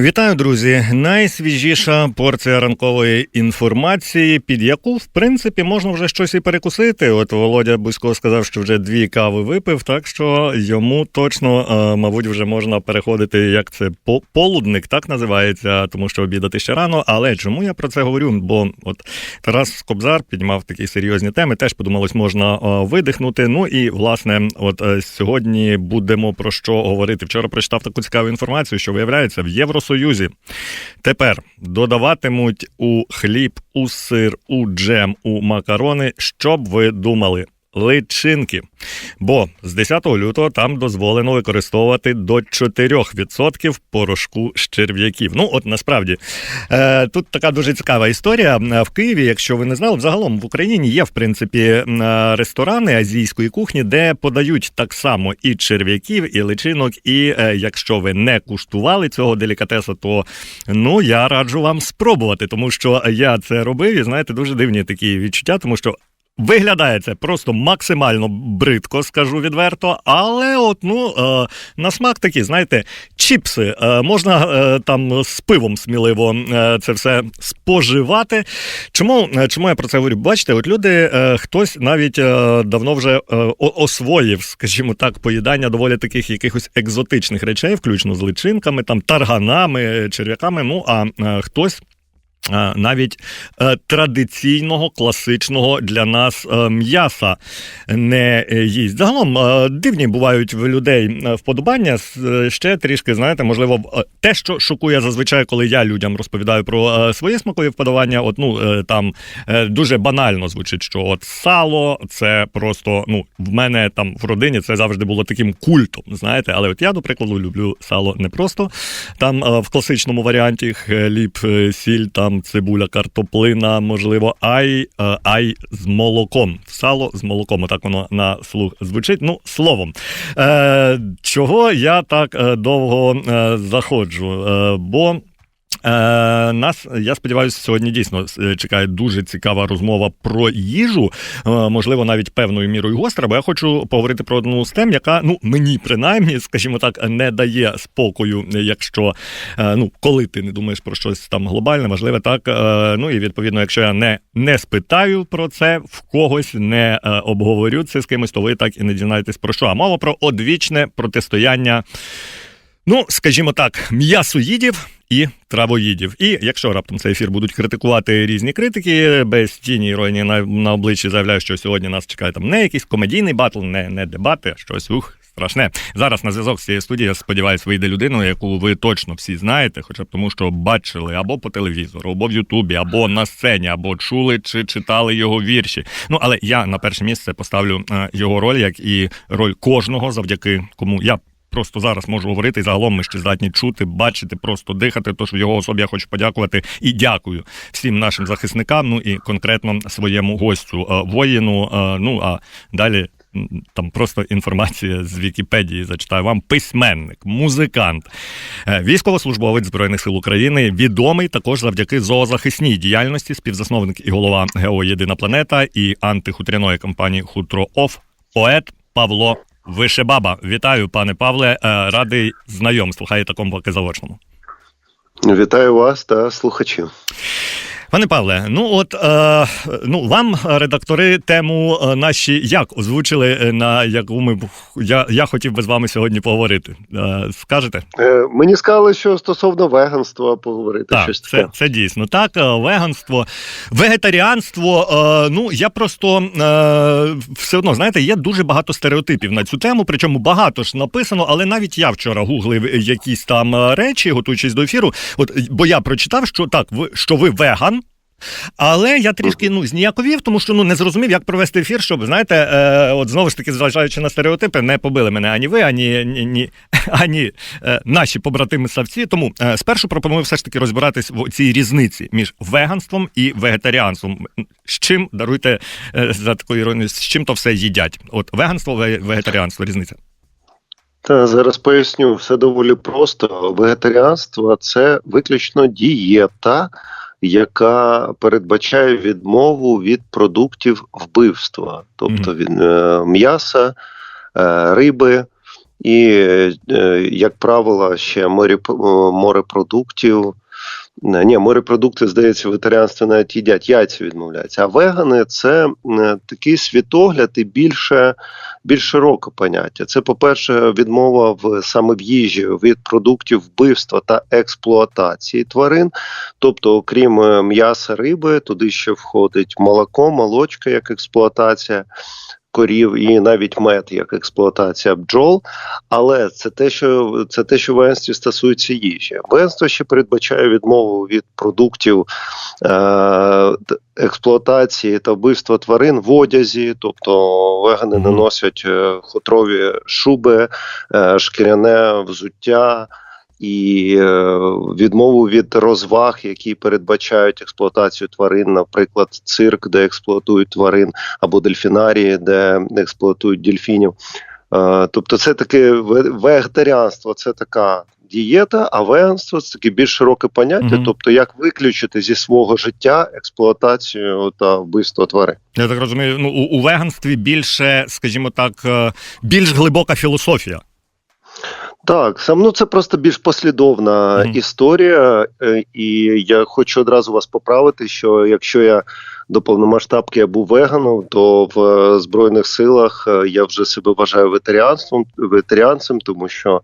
Вітаю, друзі! Найсвіжіша порція ранкової інформації, під яку, в принципі, можна вже щось і перекусити. От Володя Бузько сказав, що вже дві кави випив, так що йому точно, е, мабуть, вже можна переходити, як це по- полудник, так називається, тому що обідати ще рано. Але чому я про це говорю? Бо от Тарас Кобзар піднімав такі серйозні теми. Теж подумалось, можна е, видихнути. Ну і власне, от е, сьогодні будемо про що говорити. Вчора прочитав таку цікаву інформацію, що виявляється в Євросоюзі тепер додаватимуть у хліб, у сир, у джем, у макарони. Що б ви думали? Личинки, бо з 10 лютого там дозволено використовувати до 4% порошку з черв'яків. Ну, от насправді е, тут така дуже цікава історія. Е, В Києві, якщо ви не знали, взагалом в Україні є в принципі е, ресторани азійської кухні, де подають так само і черв'яків, і личинок. І якщо ви не куштували цього делікатеса, то ну я раджу вам спробувати, тому що я це робив і знаєте, дуже дивні такі відчуття, тому що. Виглядає це просто максимально бридко, скажу відверто, але от ну е, на смак такі, знаєте, чіпси. Е, можна е, там з пивом сміливо це все споживати. Чому, чому я про це говорю? Бачите, от люди, хтось навіть давно вже освоїв, скажімо так, поїдання доволі таких якихось екзотичних речей, включно з личинками, там тарганами, черв'яками. Ну а хтось. Навіть е, традиційного класичного для нас е, м'яса не е, їсть. Загалом дивні бувають в людей вподобання. Ще трішки, знаєте, можливо, те, що шокує зазвичай, коли я людям розповідаю про свої смакові вподобання. От ну там дуже банально звучить, що от сало це просто ну в мене там в родині це завжди було таким культом. Знаєте, але от я, до прикладу, люблю сало не просто там в класичному варіанті хліб, сіль, там цибуля, картоплина, можливо, ай, е, ай з молоком. Сало з молоком. Отак воно на слух звучить. Ну, словом. Е, чого я так е, довго заходжу? Бо. Е, нас, я сподіваюся, сьогодні дійсно е, чекає дуже цікава розмова про їжу, е, можливо, навіть певною мірою гостра, бо я хочу поговорити про одну з тем, яка ну мені принаймні, скажімо так, не дає спокою, якщо ну коли ти не думаєш про щось там глобальне, важливе, так ну і відповідно, якщо я не, не спитаю про це в когось, не обговорю це з кимось, то ви так і не дізнаєтесь про що. А мова про одвічне протистояння. Ну, скажімо так, м'ясоїдів і травоїдів. І якщо раптом цей ефір будуть критикувати різні критики, без тіні іронії на, на обличчі заявляю, що сьогодні нас чекає там не якийсь комедійний батл, не, не дебати, а щось ух. Страшне зараз на зв'язок з цією студією, я сподіваюся, вийде людина, яку ви точно всі знаєте, хоча б тому, що бачили або по телевізору, або в Ютубі, або на сцені, або чули чи читали його вірші. Ну але я на перше місце поставлю е, його роль, як і роль кожного, завдяки кому я просто зараз можу говорити, і загалом ми ще здатні чути, бачити, просто дихати. Тож в його особі я хочу подякувати і дякую всім нашим захисникам. Ну і конкретно своєму гостю е, воїну. Е, Ну а далі. Там просто інформація з Вікіпедії зачитаю вам. Письменник, музикант, е, військовослужбовець Збройних сил України, відомий також завдяки зоозахисній діяльності, співзасновник і голова ГЕО Єдина планета і антихутряної компанії Хутро Оф, поет Павло Вишебаба. Вітаю, пане Павле. Е, Радий знайомству. Хай такому поки заочному. Вітаю вас та слухачів. Пане Павле, ну от е, ну вам редактори тему е, наші як озвучили, е, на яку ми б- я, я хотів би з вами сьогодні поговорити. Е, скажете? Е, мені сказали, що стосовно веганства поговорити Так, щось це, таке. це дійсно так. е, Веганство, вегетаріанство. е, Ну я просто е, все одно знаєте, є дуже багато стереотипів на цю тему. Причому багато ж написано, але навіть я вчора гуглив якісь там речі, готуючись до ефіру. От бо я прочитав, що так, ви що ви веган. Але я трішки ну зніяковів, тому що ну не зрозумів, як провести ефір, щоб знаєте, е, от знову ж таки, зважаючи на стереотипи, не побили мене ані ви, ані ні, ні, ані е, наші побратими савці. Тому е, спершу пропоную все ж таки розбиратись в цій різниці між веганством і вегетаріанством. З чим даруйте е, за таку іронію, з чим то все їдять? От веганство, ве- вегетаріанство, різниця. Та зараз поясню, все доволі просто. Вегетаріанство це виключно дієта, яка передбачає відмову від продуктів вбивства, тобто від е, м'яса, е, риби. І, е, як правило, ще морепродуктів. Не, Ні, морепродукти, здається, в вегетаріанстві навіть їдять, яйця відмовляються. А вегани це е, такий світогляд і більше, більш широке поняття. Це, по-перше, відмова в саме в їжі від продуктів вбивства та експлуатації тварин. Тобто, окрім е, м'яса риби, туди ще входить молоко, молочка як експлуатація. Корів і навіть мед як експлуатація бджол, але це те, що це те, що в веганстві стосується їжі. Веганство ще передбачає відмову від продуктів е, експлуатації та вбивства тварин в одязі, тобто вегани не носять е, хутрові шуби, е, шкіряне взуття. І е, відмову від розваг, які передбачають експлуатацію тварин, наприклад, цирк, де експлуатують тварин, або дельфінарії, де експлуатують дельфінів. Е, Тобто, це таке ве- вегетаріанство, це така дієта, а веганство це таке більш широке поняття, Мгм. тобто як виключити зі свого життя експлуатацію та вбивство тварин. Я так розумію, ну у, у веганстві більше, скажімо так, е, більш глибока філософія. Так, сам ну це просто більш послідовна Мгм. історія, е, і я хочу одразу вас поправити, що якщо я до повномасштабки я був веганом, то в е, збройних силах е, я вже себе вважаю ветеріанством ветеріанцем, тому що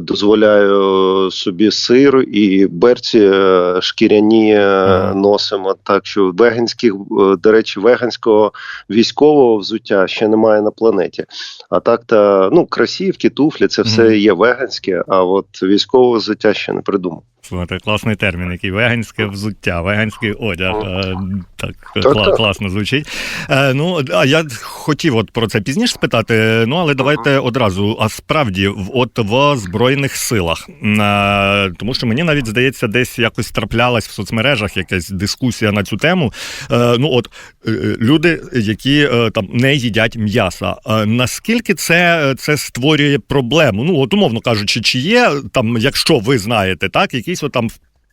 дозволяю собі сир і берці е, шкіряні е, носимо. Так що веганських, е, до речі, веганського військового взуття ще немає на планеті. А так та ну красівки, туфлі, це все є веганське, а от військового взуття ще не придумав. Слухайте, класний термін, який веганське взуття, веганський одяг. Е, Так, кла- класно звучить. Е, Ну, а я хотів от про це пізніше спитати. Ну, але давайте одразу. А справді, от в Збройних силах. Е, Тому що мені навіть здається, десь якось траплялась в соцмережах якась дискусія на цю тему. Е, Ну, от е, люди, які е, там не їдять м'яса. Е, Наскільки це, це створює проблему? Ну, от умовно кажучи, чи є там, якщо ви знаєте, так, якісь от там.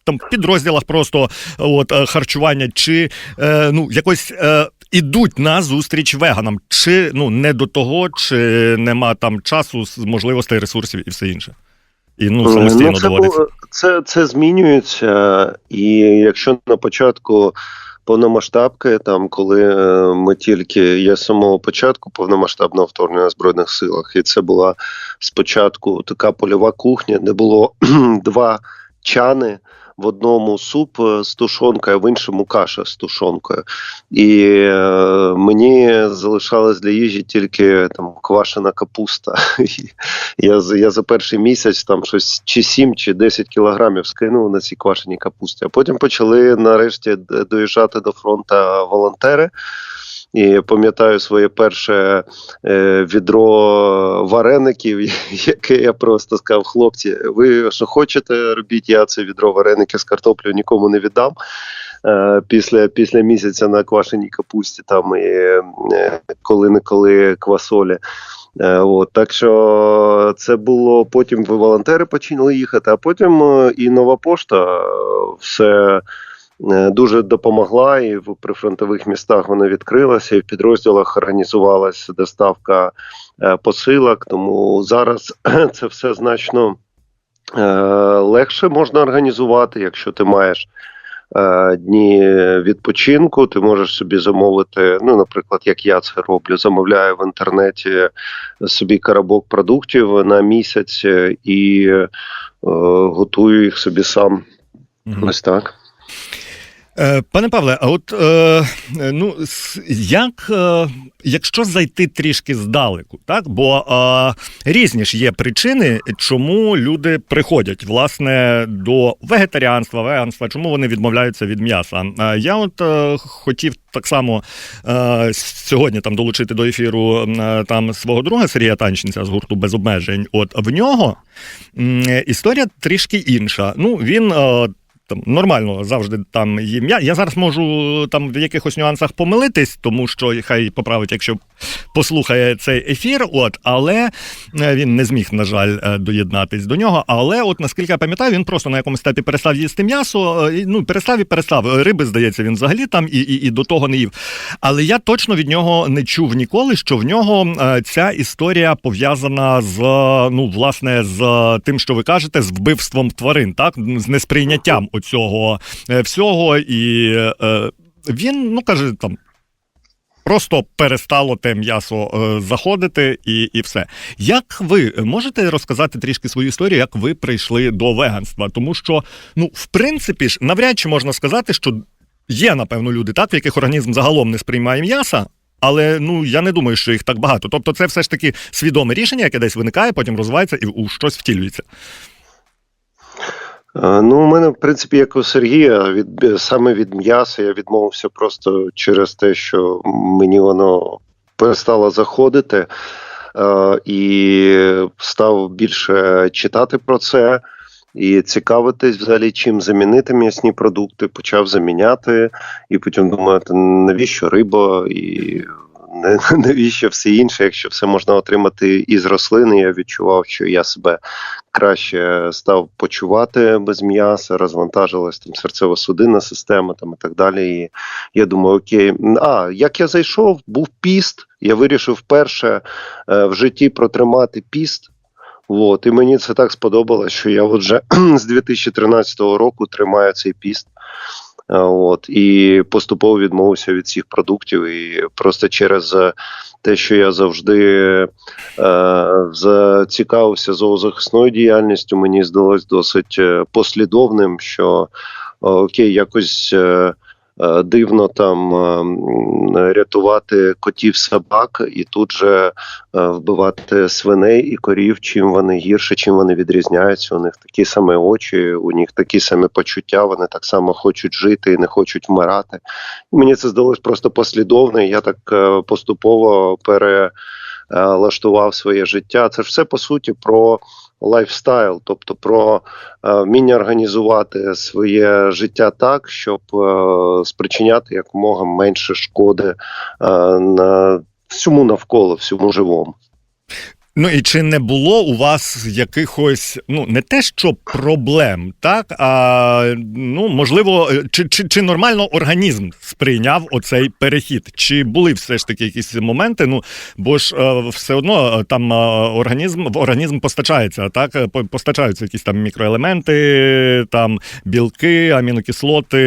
Там підрозділах просто от е, харчування, чи е, ну якось е, ідуть на зустріч веганам, чи ну не до того, чи нема там часу, можливостей, ресурсів і все інше. І ну самостійно Ну, це, доводиться. це, це змінюється, і якщо на початку повномасштабки, там коли е, ми тільки я з самого початку повномасштабного вторгнення в збройних силах, і це була спочатку така польова кухня, де було два чани. В одному суп е, з тушонкою, в іншому каша з тушонкою. І е, мені залишалось для їжі тільки там квашена капуста. І я, я за перший місяць там щось чи 7, чи 10 кілограмів скинув на цій квашеній капусті. А потім почали нарешті доїжджати до фронту волонтери. І пам'ятаю своє перше е, відро вареників, яке я просто сказав: хлопці, ви що хочете робіть, я це відро вареників з картоплею нікому не віддам. Е, після, після місяця на квашеній капусті, там і коли-неколи квасолі. Е, От, так що це було потім волонтери почали їхати, а потім і нова пошта все дуже допомогла, і в прифронтових містах вона відкрилася, і в підрозділах організувалася доставка е, посилок. Тому зараз це все значно е, легше можна організувати, якщо ти маєш. е, Дні відпочинку ти можеш собі замовити. Ну, наприклад, як я це роблю, замовляю в інтернеті собі коробок продуктів на місяць е, і е, готую їх собі сам. Мгм. Ось так. Е, Пане Павле, а от е, ну як, е, якщо зайти трішки здалеку, так бо е, різні ж є причини, чому люди приходять власне до вегетаріанства, веганства, чому вони відмовляються від м'яса. Е, я от е, хотів так само е, сьогодні там долучити до ефіру е, там свого друга Сергія Танченця з гурту без обмежень. От в нього м, історія трішки інша. Ну він. Е, там нормально завжди там є м'я. Я зараз можу там в якихось нюансах помилитись, тому що хай поправить, якщо послухає цей ефір. От, але е, він не зміг, на жаль, е, доєднатись до нього. Але, от наскільки я пам'ятаю, він просто на якомусь етапі перестав їсти м'ясо. е, Ну, перестав і перестав. Риби, здається, він взагалі там і, і, і до того не їв. Але я точно від нього не чув ніколи, що в нього ця історія пов'язана з ну, власне, з тим, що ви кажете, з вбивством тварин, так з несприйняттям оцього е, всього, і е, він ну каже там. Просто перестало те м'ясо е, заходити, і, і все. Як ви можете розказати трішки свою історію, як ви прийшли до веганства? Тому що, ну, в принципі ж, навряд чи можна сказати, що є, напевно, люди, так, в яких організм загалом не сприймає м'яса, але ну я не думаю, що їх так багато. Тобто, це все ж таки свідоме рішення, яке десь виникає, потім розвивається і у щось втілюється. Е, Ну, у мене, в принципі, як у Сергія, від саме від м'яса я відмовився просто через те, що мені воно перестало заходити, е, і став більше читати про це. І цікавитись взагалі, чим замінити м'ясні продукти, почав заміняти, і потім думаю, «Та навіщо риба, і навіщо все інше, якщо все можна отримати із рослини. Я відчував, що я себе краще став почувати без м'яса, розвантажилась там серцево-судинна система там і так далі. І я думаю, окей, а як я зайшов, був піст. Я вирішив вперше е, в житті протримати піст. От, і мені це так сподобалось, що я вже з 2013 року тримаю цей піст. Е, От, і поступово відмовився від всіх продуктів. І просто через е, те, що я завжди е, зацікавився зоозахисною діяльністю, мені здалось досить е, послідовним, що окей, якось. е, Дивно там е, рятувати котів собак і тут же е, вбивати свиней і корів, чим вони гірше, чим вони відрізняються. У них такі самі очі, у них такі самі почуття, вони так само хочуть жити і не хочуть вмирати. І мені це здалось просто послідовно. Я так е, поступово перелаштував своє життя. Це ж все по суті про лайфстайл, тобто про е, вміння організувати своє життя так, щоб е, спричиняти якомога менше шкоди е, на всьому навколо, всьому живому. Ну і чи не було у вас якихось, ну не те, що проблем, так а ну можливо, е, чи, чи, чи нормально організм сприйняв оцей перехід? Чи були все ж таки якісь моменти? Ну бо ж е, все одно е, там організм в організм постачається, так постачаються якісь там мікроелементи, там білки, амінокислоти,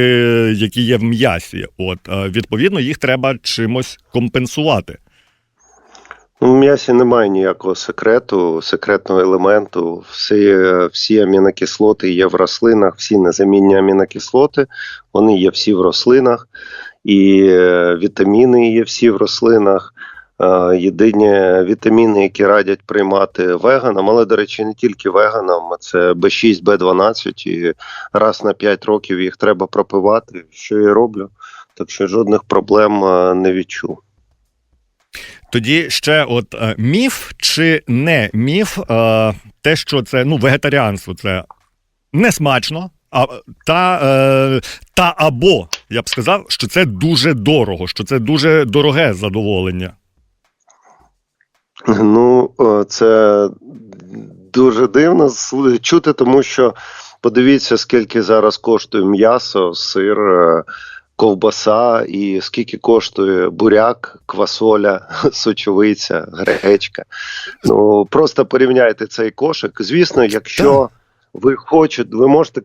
які є в м'ясі. От відповідно, їх треба чимось компенсувати. В м'ясі немає ніякого секрету, секретного елементу. Всі, всі амінокислоти є в рослинах, всі незамінні амінокислоти, вони є всі в рослинах, і е, вітаміни є всі в рослинах. Е, Єдині вітаміни, які радять приймати веганам, але, до речі, не тільки веганам, це B6, B12, і раз на 5 років їх треба пропивати, що я роблю. Так що жодних проблем е, не відчув. Тоді ще от е, міф чи не міф, е, те, що це ну, вегетаріанство, це не смачно, а, та, е, та або я б сказав, що це дуже дорого, що це дуже дороге задоволення. Ну, це дуже дивно чути, тому що подивіться, скільки зараз коштує м'ясо, сир, ковбаса, і скільки коштує буряк, квасоля, сочовиця, гречка. Ну просто порівняйте цей кошик. Звісно, якщо ви хочете, ви можете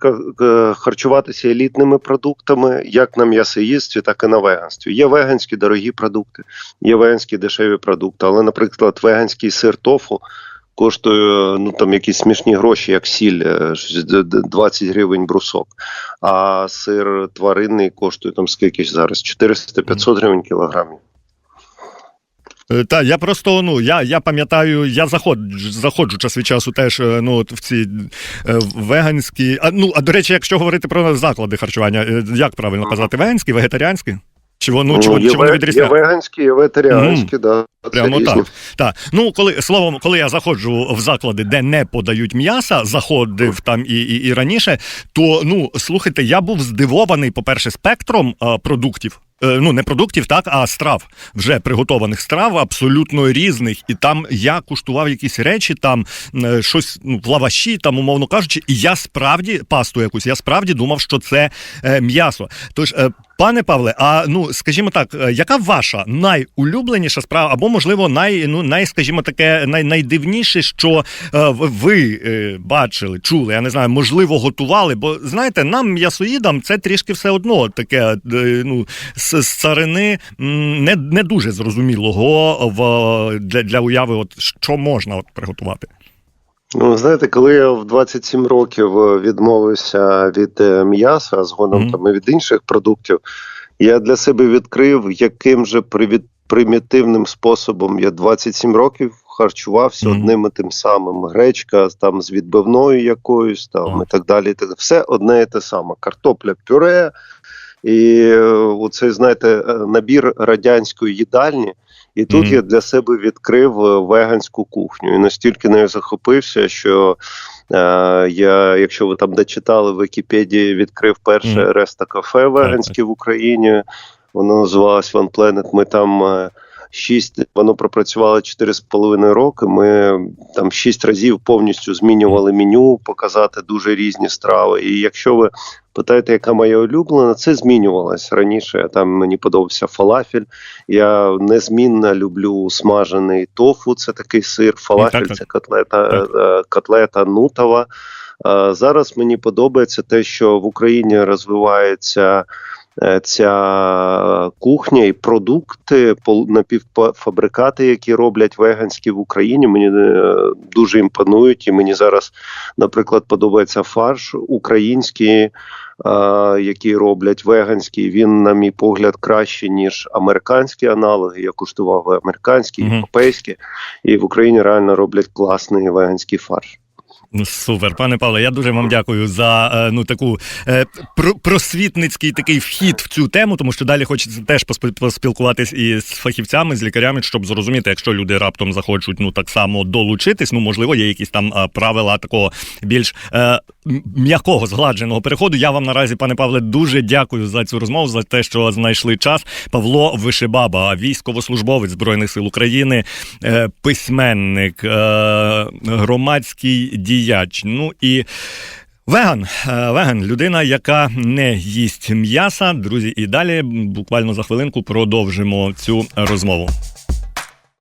харчуватися елітними продуктами, як на м'ясоїдстві, так і на веганстві. Є веганські дорогі продукти, є веганські дешеві продукти, але, наприклад, веганський сир тофу коштує ну там якісь смішні гроші, як сіль, е, щось д- д- 20 гривень брусок. А сир тваринний коштує там скільки ж зараз? 400-500 гривень кілограмів. Е, Та я просто ну я, я пам'ятаю, я заходжу, заходжу час від часу теж е, ну в ці е, веганські. А ну а до речі, якщо говорити про заклади харчування, е, як правильно казати, веганські, вегетаріанські? Чи воно чи, Ну, є, чи вони ве- є веганські, є ветеріанські, да. Прямо так. Так. Ну, коли словом, коли я заходжу в заклади, де не подають м'яса, заходив там і, і, і раніше, то ну слухайте, я був здивований, по-перше, спектром а, продуктів. Е, Ну, не продуктів, так, а страв, вже приготованих страв, абсолютно різних. І там я куштував якісь речі, там е, щось ну, в лаваші, там, умовно кажучи, і я справді пасту якусь, я справді думав, що це е, м'ясо. Тож, пане Павле, а ну скажімо так, яка ваша найулюбленіша справа, або можливо, най, ну, най, скажімо, таке най, найдивніше, що е, ви е, бачили, чули, я не знаю, можливо, готували. Бо знаєте, нам м'ясоїдам це трішки все одно таке, е, ну, з, царини не, не дуже зрозумілого в для, для уяви, от що можна от приготувати. Ну, знаєте, коли я в 27 років е, відмовився від е, м'яса, а згодом Мгм. там і від інших продуктів, я для себе відкрив, яким же привід, примітивним способом я 27 років харчувався Мгм. одним і тим самим. Гречка там з відбивною якоюсь там Ага. і так далі. і так- Все одне і те саме. Картопля, пюре. І е, оцей, знаєте, е, набір радянської їдальні. І тут Мгм. я для себе відкрив е, веганську кухню. І настільки нею захопився, що е, я, якщо ви там дочитали в Вікіпедії, відкрив перше Мгм. реста кафе веганське в Україні. Воно називалось One Planet. Ми там. е, Шість воно пропрацювало чотири з половиною роки. Ми там шість разів повністю змінювали меню, показати дуже різні страви. І якщо ви питаєте, яка моя улюблена, це змінювалось раніше. Там мені подобався фалафель. Я незмінно люблю смажений тофу. Це такий сир. Фалафель так, так. це котлета, Так. е, котлета нутова. Е, Зараз мені подобається те, що в Україні розвивається е, ця кухня і продукти, напівфабрикати, які роблять веганські в Україні. Мені е, дуже імпонують. І мені зараз, наприклад, подобається фарш український, е, який роблять веганський. Він, на мій погляд, краще ніж американські аналоги. Я куштував американські, європейські, і в Україні реально роблять класний веганський фарш. Ну, супер, пане Павле, я дуже вам дякую за е, ну таку е, про- просвітницький такий вхід в цю тему, тому що далі хочеться теж поспі- поспілкуватись із фахівцями, з лікарями, щоб зрозуміти, якщо люди раптом захочуть ну так само долучитись. Ну можливо, є якісь там е, правила такого більш м'якого згладженого переходу. Я вам наразі, пане Павле, дуже дякую за цю розмову, за те, що знайшли час. Павло Вишибаба, військовослужбовець збройних сил України, письменник, громадський діяч. Ну і веган, е, веган, людина, яка не їсть м'яса. Друзі, і далі буквально за хвилинку продовжимо цю розмову.